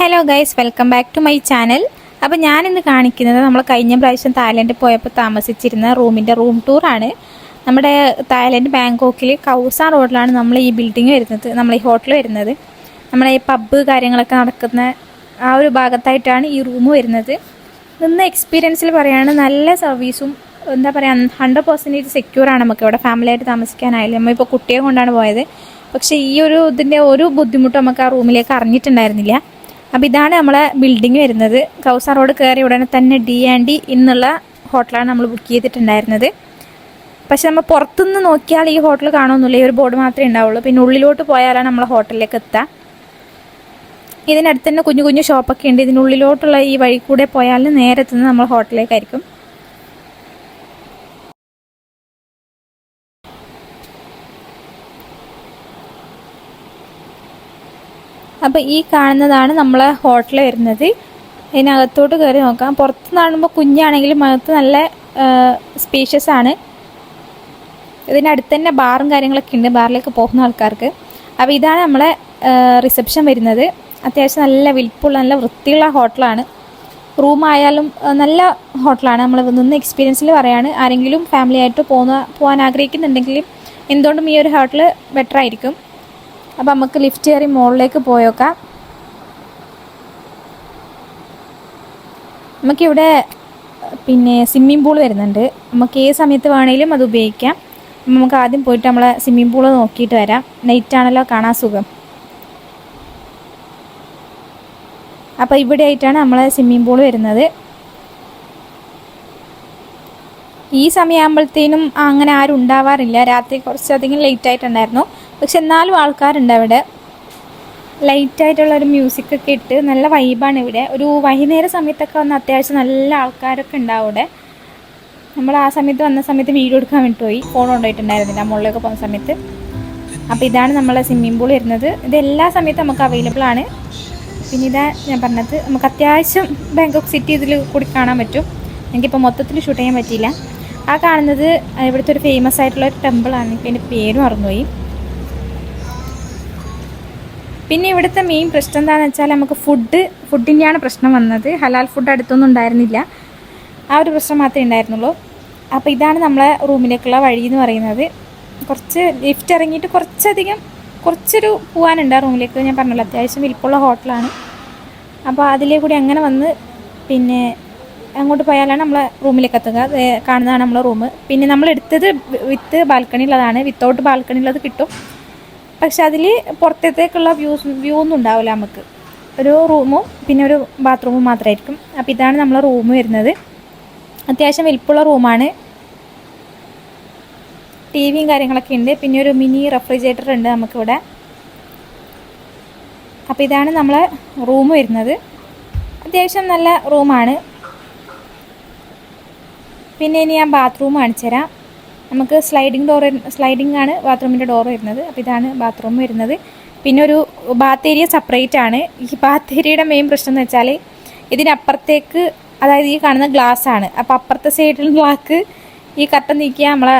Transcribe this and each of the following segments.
Hello guys welcome back to my channel അപ്പോൾ ഞാനിന്ന് കാണിക്കുന്നത് നമ്മൾ കഴിഞ്ഞ പ്രാവശ്യം തായ്ലൻഡിൽ പോയപ്പോൾ താമസിച്ചിരുന്ന റൂമിന്റെ റൂം ടൂറാണ് നമ്മുടെ തായ്ലൻഡ് ബാങ്കോക്കിൽ കൗസ റോഡിലാണ് നമ്മൾ ഈ ബിൽഡിംഗ് വരുന്നത് നമ്മൾ ഈ ഹോട്ടൽ വരുന്നത്. നമ്മളെ ഈ പബ്ബ് കാര്യങ്ങളൊക്കെ നടക്കുന്ന ആ ഒരു ഭാഗത്തായിട്ടാണ് ഈ റൂം വരുന്നത്. നിന്ന് എക്സ്പീരിയൻസിൽ പറയുകയാണ് നല്ല സർവീസും എന്താ പറയുക ഹൺഡ്രഡ് പെർസെന്റേജ് സെക്യൂറാണ് നമുക്ക് ഇവിടെ ഫാമിലി ആയിട്ട് താമസിക്കാനായാലും. നമ്മളിപ്പോൾ കുട്ടിയെ കൊണ്ടാണ് പോയത്. പക്ഷേ ഈ ഒരു ഇതിന്റെ ഒരു ബുദ്ധിമുട്ടും നമുക്ക് ആ റൂമിലേക്ക് അറിഞ്ഞിട്ടുണ്ടായിരുന്നില്ല. അപ്പോൾ ഇതാണ് നമ്മളെ ബിൽഡിംഗ് വരുന്നത്. കൗസ റോഡ് കയറി ഉടനെ തന്നെ ഡി ആൻഡ് ഡി എന്നുള്ള ഹോട്ടലാണ് നമ്മൾ ബുക്ക് ചെയ്തിട്ടുണ്ടായിരുന്നത്. പക്ഷെ നമ്മൾ പുറത്തുനിന്ന് നോക്കിയാൽ ഈ ഹോട്ടൽ കാണുമെന്നില്ല ഈ ഒരു ബോർഡ് മാത്രമേ ഉണ്ടാവുള്ളൂ. പിന്നെ ഉള്ളിലോട്ട് പോയാലാണ് നമ്മൾ ഹോട്ടലിലേക്ക് എത്തുക ഇതിനടുത്ത് തന്നെ കുഞ്ഞു കുഞ്ഞു ഷോപ്പൊക്കെ ഉണ്ട്. ഇതിനുള്ളിലോട്ടുള്ള ഈ വഴി കൂടെ പോയാൽ നേരെ എത്തുന്നത് നമ്മൾ ഹോട്ടലിലേക്കായിരിക്കും അപ്പോൾ ഈ കാണുന്നതാണ് നമ്മളെ ഹോട്ടൽ വരുന്നത്. ഇതിനകത്തോട്ട് കയറി നോക്കാം. പുറത്ത് കാണുമ്പോൾ കുഞ്ഞാണെങ്കിലും അകത്ത് നല്ല സ്പീഷ്യസ് ആണ്. ഇതിനടുത്ത് തന്നെ ബാറും കാര്യങ്ങളൊക്കെ ഉണ്ട്. ബാറിലേക്ക് പോകുന്ന ആൾക്കാർക്ക്. അപ്പോൾ ഇതാണ് നമ്മളെ റിസപ്ഷൻ വരുന്നത്. അത്യാവശ്യം നല്ല വിൽപ്പുള്ള നല്ല വൃത്തിയുള്ള ഹോട്ടലാണ് റൂമായാലും നല്ല ഹോട്ടലാണ് നമ്മൾ നിന്ന് എക്സ്പീരിയൻസിൽ പറയാണ്. ആരെങ്കിലും ഫാമിലി ആയിട്ട് പോകുന്ന പോകാൻ ആഗ്രഹിക്കുന്നുണ്ടെങ്കിലും എന്തുകൊണ്ടും ഈ ഒരു ഹോട്ടൽ ബെറ്റർ ആയിരിക്കും. അപ്പം നമുക്ക് ലിഫ്റ്റ് കയറി മുകളിലേക്ക് പോയോക്കാം. നമുക്കിവിടെ പിന്നെ സ്വിമ്മിംഗ് പൂൾ വരുന്നുണ്ട്. നമുക്ക് ഏത് സമയത്ത് വേണമെങ്കിലും അത് ഉപയോഗിക്കാം. നമുക്ക് ആദ്യം പോയിട്ട് നമ്മളെ സ്വിമ്മിംഗ് പൂൾ നോക്കിയിട്ട് വരാം. നൈറ്റ് ആണല്ലോ കാണാൻ സുഖം. അപ്പോൾ ഇവിടെ ആയിട്ടാണ് നമ്മളെ സ്വിമ്മിംഗ് പൂൾ വരുന്നത്. ഈ സമയമാകുമ്പോഴത്തേനും അങ്ങനെ ആരും ഉണ്ടാവാറില്ല. രാത്രി കുറച്ചധികം ലേറ്റ് ആയിട്ടുണ്ടായിരുന്നു. പക്ഷെ എന്നാലും ആൾക്കാരുണ്ട് അവിടെ. ലൈറ്റായിട്ടുള്ളൊരു മ്യൂസിക് ഒക്കെ ഇട്ട് നല്ല വൈബാണ് ഇവിടെ. ഒരു വൈകുന്നേര സമയത്തൊക്കെ വന്ന് അത്യാവശ്യം നല്ല ആൾക്കാരൊക്കെ ഉണ്ടാവും അവിടെ. നമ്മൾ ആ സമയത്ത് വന്ന സമയത്ത് വീഡിയോ എടുക്കാൻ വേണ്ടി പോയി. ഫോൺ കൊണ്ടുപോയിട്ടുണ്ടായിരുന്നില്ല. മുകളിലൊക്കെ പോകുന്ന സമയത്ത്. അപ്പോൾ ഇതാണ് നമ്മളെ സ്വിമ്മിംഗ് പൂൾ വരുന്നത്. ഇത് എല്ലാ സമയത്തും നമുക്ക് അവൈലബിൾ ആണ്. പിന്നെ ഇതാ ഞാൻ പറഞ്ഞത് നമുക്ക് അത്യാവശ്യം ബാങ്കോക്ക് സിറ്റി ഇതിൽ കൂടി കാണാൻ പറ്റും. എനിക്കിപ്പോൾ മൊത്തത്തിൽ ഷൂട്ട് ചെയ്യാൻ പറ്റിയില്ല. ആ കാണുന്നത് ഇവിടുത്തെ ഒരു ഫേമസ് ആയിട്ടുള്ള ഒരു ടെമ്പിളാണ് എനിക്ക് അതിന്റെ പേര് മറന്നുപോയി. പിന്നെ ഇവിടുത്തെ മെയിൻ പ്രശ്നം എന്താണെന്ന് വെച്ചാൽ നമുക്ക് ഫുഡ് ഫുഡിന്റെയാണ് പ്രശ്നം വന്നത്. ഹലാൽ ഫുഡ് അടുത്തൊന്നും ഉണ്ടായിരുന്നില്ല. ആ ഒരു പ്രശ്നം മാത്രമേ ഉണ്ടായിരുന്നുള്ളൂ. അപ്പോൾ ഇതാണ് നമ്മളെ റൂമിലേക്കുള്ള വഴി എന്ന് പറയുന്നത്. കുറച്ച് ലിഫ്റ്റ് ഇറങ്ങിയിട്ട് കുറച്ചധികം കുറച്ചൊരു പോകാനുണ്ട് ആ റൂമിലേക്ക്. ഞാൻ പറഞ്ഞല്ലോ അത്യാവശ്യം വിൽപ്പുള്ള ഹോട്ടലാണ്. അപ്പോൾ അതിലേ കൂടി അങ്ങനെ വന്ന് പിന്നെ അങ്ങോട്ട് പോയാലാണ് നമ്മളെ റൂമിലേക്ക് എത്തുക. കാണുന്നതാണ് നമ്മളെ റൂം. പിന്നെ നമ്മൾ എടുത്തത് വിത്ത് ബാൽക്കണിയുള്ളതാണ് വിത്തൗട്ട് ബാൽക്കണിയുള്ളത് കിട്ടും. പക്ഷെ അതിൽ പുറത്തേക്കുള്ള വ്യൂസ് വ്യൂ ഒന്നും ഉണ്ടാവില്ല നമുക്ക്. ഒരു റൂമും പിന്നെ ഒരു ബാത്റൂമും മാത്രമായിരിക്കും. അപ്പോൾ ഇതാണ് നമ്മളെ റൂം വരുന്നത്. അത്യാവശ്യം വലിപ്പമുള്ള റൂമാണ്. ടി വിയും കാര്യങ്ങളൊക്കെ ഉണ്ട്. പിന്നെ ഒരു മിനി റെഫ്രിജറേറ്റർ ഉണ്ട് നമുക്കിവിടെ. അപ്പോൾ ഇതാണ് നമ്മളെ റൂം വരുന്നത്. അത്യാവശ്യം നല്ല റൂമാണ്. പിന്നെ ഇനി ഞാൻ ബാത്റൂം കാണിച്ചു തരാം നമുക്ക് സ്ലൈഡിങ് ഡോർ സ്ലൈഡിംഗ് ആണ് ബാത്റൂമിന്റെ ഡോർ വരുന്നത്. അപ്പോൾ ഇതാണ് ബാത്റൂം വരുന്നത്. പിന്നെ ഒരു ബാത്ത് ഏരിയ സെപ്പറേറ്റ് ആണ്. ഈ ബാത്ത് ഏരിയയുടെ മെയിൻ പ്രശ്നം എന്ന് വെച്ചാൽ ഇതിനപ്പുറത്തേക്ക് അതായത് ഈ കാണുന്ന ഗ്ലാസ് ആണ്. അപ്പോൾ അപ്പുറത്തെ സൈഡിൽ ഗ്ലാക്ക് ഈ കട്ട നീക്കിയാൽ നമ്മളെ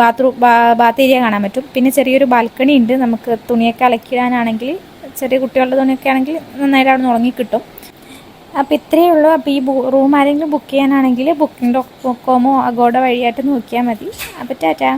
ബാത്റൂം ബാത്ത് ഏരിയ കാണാൻ പറ്റും. പിന്നെ ചെറിയൊരു ബാൽക്കണി ഉണ്ട്. നമുക്ക് തുണിയൊക്കെ അലക്കിടാനാണെങ്കിൽ ചെറിയ കുട്ടികളുടെ തുണിയൊക്കെ ആണെങ്കിൽ നന്നായിട്ട് അവിടെ നിന്ന് ഉണങ്ങി കിട്ടും. അപ്പോൾ ഇത്രയേ ഉള്ളൂ. അപ്പോൾ ഈ റൂം ആരെങ്കിലും ബുക്ക് ചെയ്യാനാണെങ്കിൽ ബുക്കിംഗ് ഡോട്ട് കോമോ അഗോഡ വഴിയായിട്ട് നോക്കിയാൽ മതി. അപ്പോൾ ടാറ്റാ.